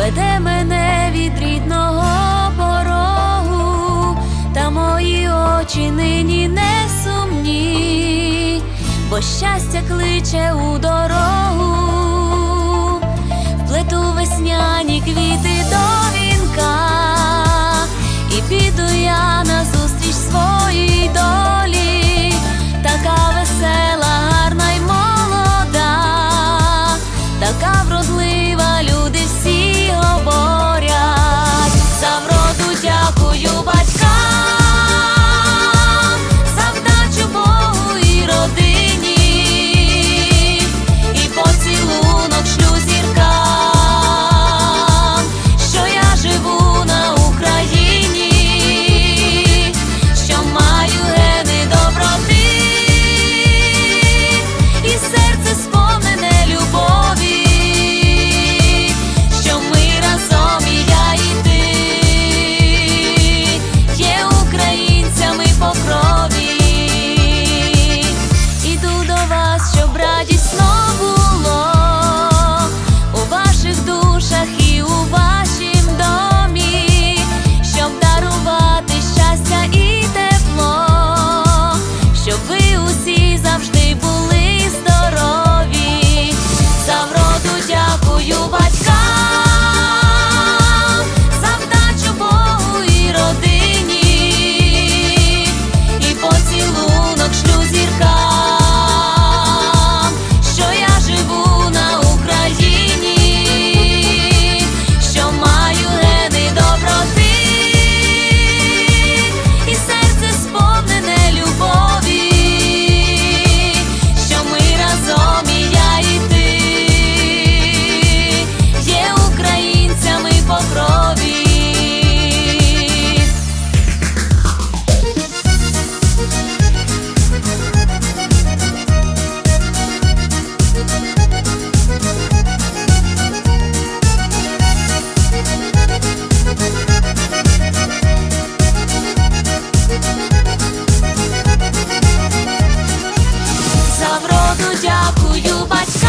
веде мене від рідного порогу, та мої очі нині не сумні, бо щастя кличе у дорогу, Лавроду дякую батькам.